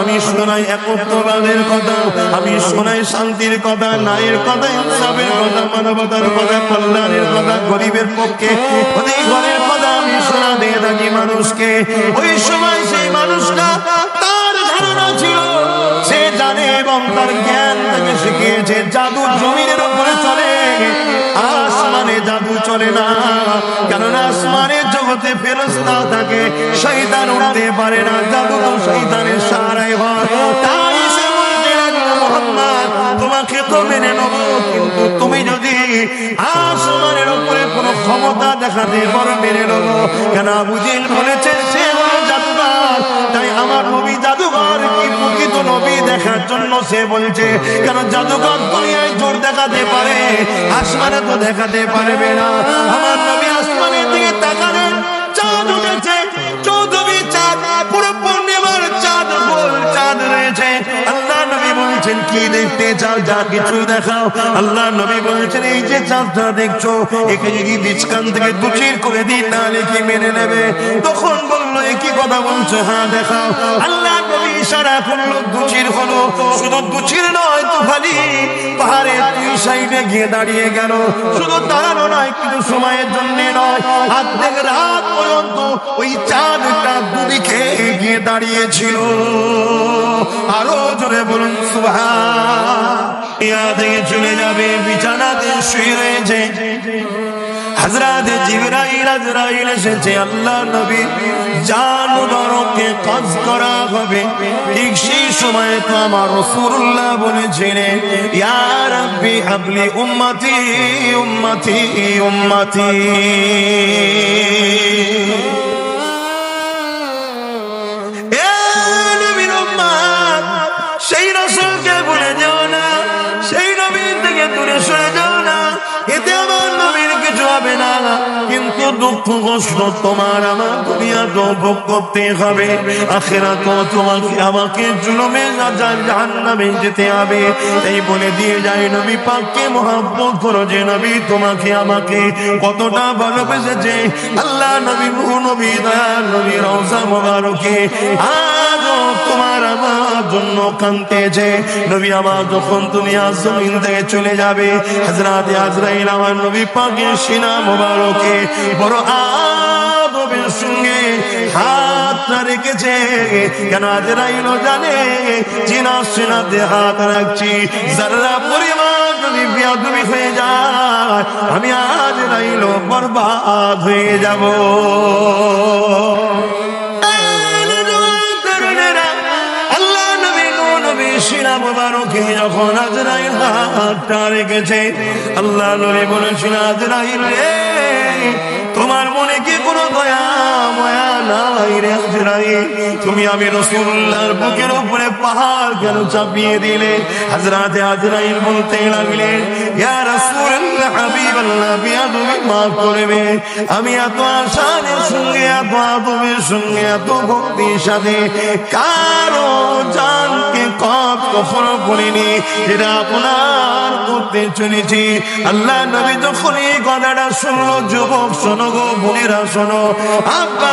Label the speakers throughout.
Speaker 1: আমি শোনাই একত্ববাদের কথা, আমি শোনাই শান্তির কথা ন্যায়ের কথা, ইনসাফের কথা, মানবতার কথা, কল্যাণের কথা, গরিবের পক্ষে কথা আমি শোনা দিয়ে থাকি মানুষকে। ওই সময় সেই মানুষটা জানে এবং তার জ্ঞান তাকে শিখিয়েছে, জাদু জমিনের উপরে চলে। আসমানে জাদু চলে না, কেননা আসমানের জগতে ফেরস্তা থাকে শৈতান উড়াতে পারে না, জাদু তো শৈতানের সারাই হয়। তাই তোমাকে তো মেনে নেব, কিন্তু তুমি যদি আসমানের উপরে কোনো ক্ষমতা দেখাতে পারো, মেনে নেব। কেন বুঝিল বলেছে, সে হলো তাই আমার নবী জাদুঘর জন্য সে বলছে, কেন জাদুঘর দুনিয়ায় জোর দেখাতে পারে? আসমানে তো দেখাতে পারবে না। আমার নবী আসমানের দিকে তাকালেন, চাঁদ উঠেছে। বলছেন, কি দেখতে চাও? যা কিছু দেখাও। আল্লাহ নবী বলছেন, এই যে চাঁদটা দেখছ একে যদি বীজকান থেকে দুচির করে দিই, তাহলে কি মেনে নেবে? তখন বলল কি কথা বলছো? হ্যাঁ দেখাও। আল্লাহ নবী ইশারা করল দুচির হলো, শুধু দুচির নয়, তো তুফালি পাহাড়ে দুই সাইডে গিয়ে দাঁড়িয়ে গেল। শুধু দাঁড়ানো নয়, কিছু সময়ের জন্য নয় হাত থেকে রাত পর্যন্ত ওই চাঁদটা দুদিকে গিয়ে দাঁড়িয়েছিল আরও জোরে বলুন সুভা থেকে চলে যাবে, বিছানাতে শুয়ে করা হবে। ঠিক সেই সময় উম্মতি উম্মতি উম্মতি। কিন্তু দুঃখ কষ্ট তোমার আমার করতে হবে। আখেরা তো তোমাকে, আমাকে যেতে হবে। এই বলে দিয়ে যায় নবী পাককে মহাব্বত করো যে নবী তোমাকে, আমাকে কতটা ভালোবেসেছে। আল্লাহ নবী নবী দয়া নবী, রওজা মোবারকে। তোমার আমার জন্য নবী আমার যখন তুমি জমিন থেকে চলে যাবে, হযরত আজরাইল আমার নবী সিনা মোবারকে বড় আদবের সঙ্গে হাতটা রেখেছে। কেন আজরাইল জানে চিনা হাত রাখছি পরিমাণ যদি বিয়াদবি হয়ে যায়, আমি আজ রাইল বরবাদ হয়ে যাব। যখন তোমার মনে কি কোনো দয়া ময়া আমি এত আশানের সঙ্গে, এত আদবের সঙ্গে, এত ভক্তির সাথে কারও জানকে কপ কখনো করিনি যেটা আপনার করতে চলেছি। আল্লাহ নবী যখন এই কথাটা শুনলো, যুবক শোনো গো, বোনেরা শোনো। আব্বা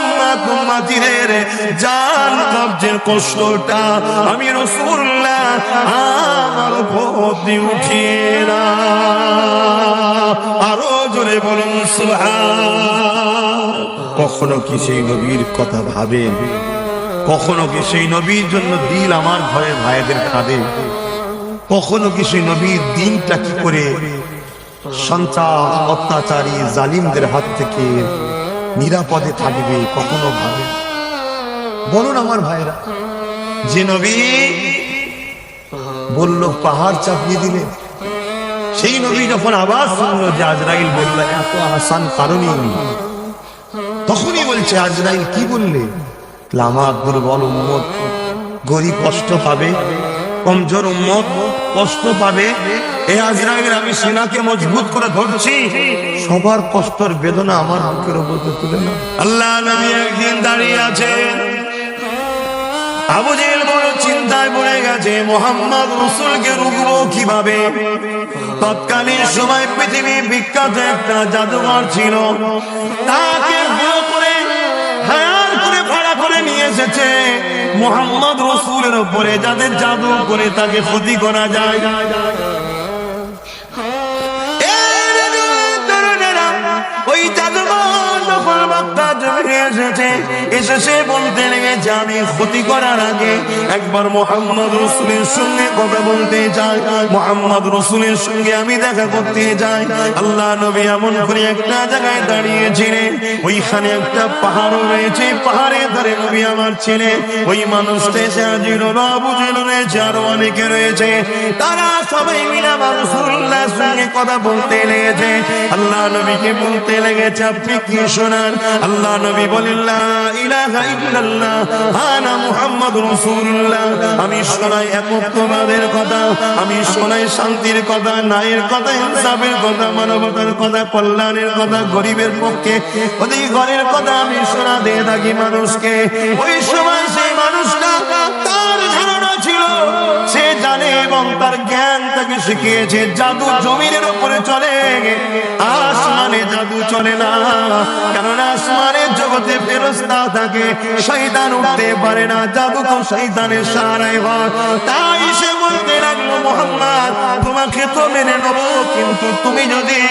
Speaker 1: আমি আমার উঠিয়ে না আরও জোরে বলুন কখনো কি সেই নবীর কথা ভাবেন? কখনো কি সেই নবীর জন্য দিল আমার ঘরে ভাইদের খাবে? কখনো কি সেই নবীর দিনটা কি করে? সন্ত্রাস, অত্যাচারী, জালিমদের হাত থেকে নিরাপদে থাকবে কখনো ভাবে বলুন আমার ভাইরা যে নবী বলল পাহাড় চাপিয়ে দিলে সেই নবী যখন আবার শুনলো যে আজরাইল বলল এত আসান কারণই নেই। তখনই বলছে আজরাইল কি বললে? বলে, আমার দুর্বল উম্মত গরিব কষ্ট পাবে। কমজোর উম্মত কষ্ট পাবে। এ আজরাইল আমি সিনাকে মজবুত করে ধরছি। সবার কষ্টর বেদনা আমার বুকের উপর তুলে না আল্লাহ নবী একদিন দাঁড়িয়ে আছেন। আবু বড় চিন্তায় পড়ে গেছে, মোহাম্মদ রসুলকে রুখবো কীভাবে? তৎকালীন সময় পৃথিবী বিখ্যাত একটা জাদুঘর ছিল। তাকে করে নিয়ে এসেছে মোহাম্মদ রসুলের ওপরে যাদের জাদু করে তাকে ক্ষতি করা যায় ওই জাদুঘর মক্কা এসেছে বলতে লেগেছে আমি ক্ষতি করার আগে। একবার মোহাম্মদ রসুলের সঙ্গে কথা বলতে চাই মোহাম্মদ রসুলের সঙ্গে আমি দেখা করতে যাই। আল্লাহ নবী এমন করে একটা জায়গায় দাঁড়িয়েছিলেন, ওইখানে একটা পাহাড়ও রয়েছে পাহাড়ের ধারে নবী আমার ছেলে, ওই মানুষটা এসে হাজির হলো বুঝল রয়েছে, আরও অনেকে রয়েছে। তারা সবাই মিলে রসুল্লাহ সঙ্গে কথা বলতে লেগেছে। আল্লাহ নবীকে বলতে লেগেছে, আপনি কি শোনান আল্লাহ নবী বলেন, লা আনা মুহাম্মদ রাসূলুল্লাহ। আমি শোনাই একত্ববাদের কথা, আমি শোনাই শান্তির কথা, ন্যায়ের কথা ইনসাফের কথা, মানবতার কথা, কল্যাণের কথা, গরিবের পক্ষে। ওই ঘরের কথা আমি শোনা দিয়ে থাকি মানুষকে। ওই সময় সেই মানুষটা সে জানে এবং তার জ্ঞান তাকে শিখিয়েছে। জাদু জমিনের উপরে চলে আসমানে জাদু চলে না। কারণ আসমানের জগতে ফেরস্তা থাকে। শৈতান উঠতে পারে না। জাদু তো শৈতানের সারাই হয়। তাই সে বলতে মোহাম্মদ, তোমাকে তো মেনে নেব, কিন্তু তুমি যদি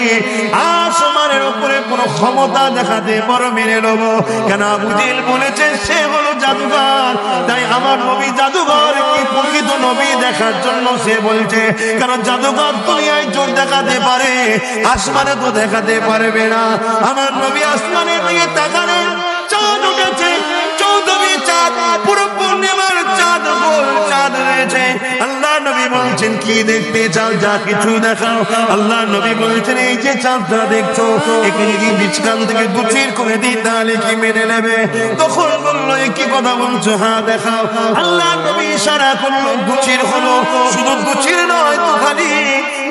Speaker 1: আসমানের উপরে কোনো ক্ষমতা দেখাতে পারো, মেনে নেব। কেন বুঝিল বলেছে, সে হলো জাদুঘর। তাই আমার নবী জাদুঘর কি প্রকৃত নবী দেখার জন্য সে বলছে কারণ জাদুঘর দুনিয়ায় জোর দেখাতে পারে, আসমানে তো দেখাতে পারবে না। আমার নবী আসমানের দিকে তাকালে চাঁদ উঠেছে চৌধুরী চাঁদ, পুরো পূর্ণিমার চাঁদ চাঁদ রয়েছে। আল্লাহ নবী বলছেন, কি দেখতে চাও? যা কিছু দেখাও। আল্লাহ নবী বলছেন, এই যে চাঁদটা দেখছ একে যদি বিচকান থেকে দুচির করে দিই তাহলে কি মেনে নেবে? তখন বলল কি কথা বলছো হ্যাঁ দেখাও। আল্লাহ নবী ইশারা করল দুচির হলো। শুধু দুচির নয়, তো খালি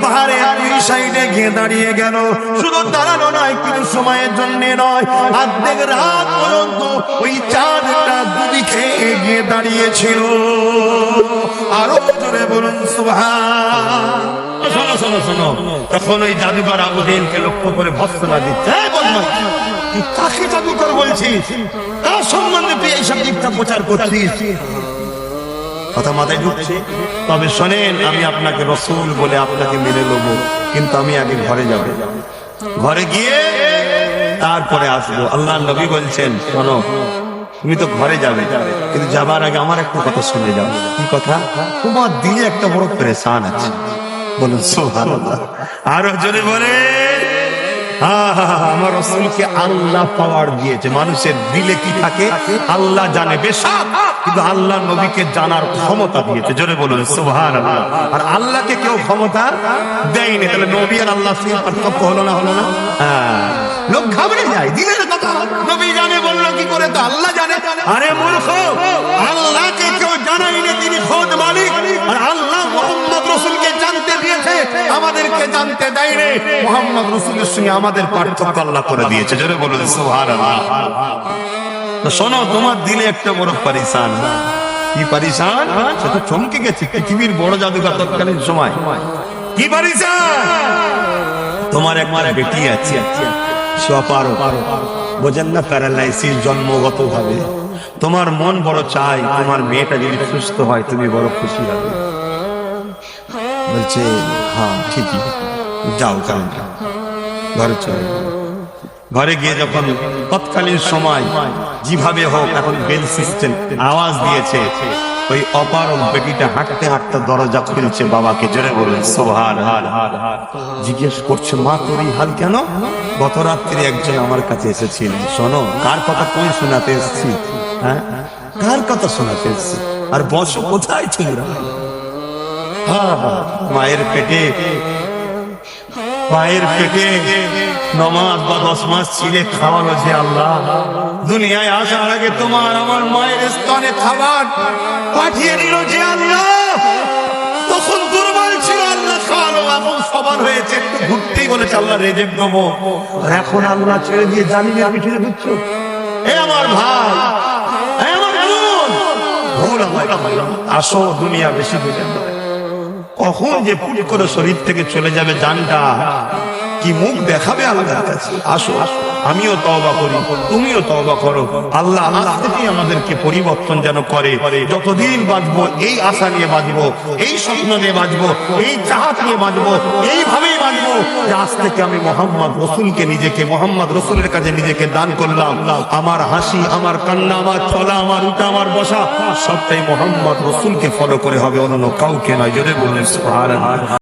Speaker 1: পাহাড়ে দুই সাইডে গিয়ে দাঁড়িয়ে গেল। শুধু দাঁড়ানো নয় কিছু সময়ের জন্য নয়, অর্ধেক রাত পর্যন্ত ওই চাঁদটা দুদিকে গিয়ে দাঁড়িয়েছিল আরও জোরে বলুন শোনো শোনো শোনো। তখন ওই জাদুকর আবু জেহেলকে লক্ষ্য করে ভৎসনা দিচ্ছে। কাকে জাদুকর বলছিস? কার সম্বন্ধে তুই এইসব দিকটা প্রচার করছিস। কথা মাথায় ঢুকছে। তবে শোনেন, আমি আপনাকে রসুল বলে আপনাকে মেনে নেব, কিন্তু আমি আগে ঘরে যাব। ঘরে গিয়ে তারপরে আসব। আল্লাহ নবী বলছেন, শোনো তুমি তো ঘরে যাবে। কিন্তু যাবার আগে আমার একটা কথা শুনে যাও। কি কথা? তোমার দিলে একটা বড় পরেশান আছে। বলুন আরও জোরে বলে আমার রসুলকে আল্লাহ পাওয়ার দিয়েছে। মানুষের দিলে কি থাকে? আল্লাহ জানে কিন্তু আল্লাহ নবীকে জানার ক্ষমতা দিয়েছে। জোরে বলুন সুবহান আর আল্লাহকে কেউ ক্ষমতা দেয়নি। তাহলে নবী আর আল্লাহ পার্থক্য হলো না হলো না? হ্যাঁ। লোক ঘাবড়ে যায়। দিনের কথা নবী জানে বলল কি করে তো আল্লাহ জানে আরে মূর্খ, আল্লাহকে কেউ জানাইনি তিনি খোদ মালিক, আর আল্লাহ মোহাম্মদ রসুলকে জানতে দিয়েছে, আমাদেরকে জানতে দেয়নি। মোহাম্মদ রসুলের সঙ্গে আমাদের পার্থক্য আল্লাহ করে দিয়েছে, জোরে বলুন, সুবহানাল্লাহ। শোনো, তোমার দিলে একটা বড় পারিসান কি পারিসান সে তো চমকে গেছে, পৃথিবীর বড় জাদুঘর তৎকালীন সময়। কি পারিসান তোমার একবার বেটি আছে, সে অপারো বোঝেন না প্যারালাইসিস জন্মগত ভাবে তোমার মন বড় চাই, তোমার মেয়েটা যদি সুস্থ হয়, তুমি বড় খুশি হবে। বলছে হ্যাঁ ঠিকই। যাও কারণ ঘরে চলে। ঘরে গিয়ে যখন তৎকালীন সময় যেভাবে হোক, এখন বেল সিস্টেম আওয়াজ দিয়েছে, ওই অপারক বেটিটা হাঁটতে হাঁটতে দরজা খুলছে বাবাকে, জোরে বললেন সোহার, হার হার হার। জিজ্ঞেস করছে, মা, তোর হাল কেন? গত রাত্রি একজন আমার কাছে এসেছিল, শোনো, কার কথা তুই শোনাতে এসেছি? হ্যাঁ? কার কথা শোনাতে এসেছি আর বসো কোথায় তোমরা? হ্যাঁ, মায়ের পেটে মায়ের পেটে নমাজ বা দশ মাস ছিলে খাওয়ানো যে আল্লাহ। দুনিয়ায় আসার আগে তোমার আমার মায়ের স্তনে খাবার পাঠিয়ে দিল যে আল্লাহ। তখন দুর্বল ছিল আল্লাহ খাওয়ালো এখন সবার হয়েছে। ঘুরতেই বলেছে আল্লাহ রেজেক দেবো। এখন আল্লাহ ছেড়ে দিয়ে জানি না পিছনে ঘুরছো এ আমার ভাই আসো দুনিয়া বেশি বুঝে কখন যে পুট করে শরীর থেকে চলে যাবে জানটা? কি মুখ দেখাবে আল্লাহর কাছে? আসো। আমিও তওবা করি, তুমিও তওবা করো। আল্লাহ আল্লাহ থেকে আমাদেরকে পরিবর্তন যেন করে। যতদিন বাঁচবো, এই আশা নিয়ে বাঁচবো, এই স্বপ্ন নিয়ে বাঁচবো, এই চাহাত নিয়ে বাঁচবো, এইভাবেই বাঁচবো যে আজ থেকে আমি মোহাম্মদ রসুলকে নিজেকে, মোহাম্মদ রসুলের কাছে নিজেকে দান করলাম। আমার হাসি, আমার কান্না, আমার চলা আমার উঠা আমার বসা, সবটাই মোহাম্মদ রসুলকে ফলো করে হবে, অন্য কাউকে নয়। জোরে সুবহানাল্লাহ।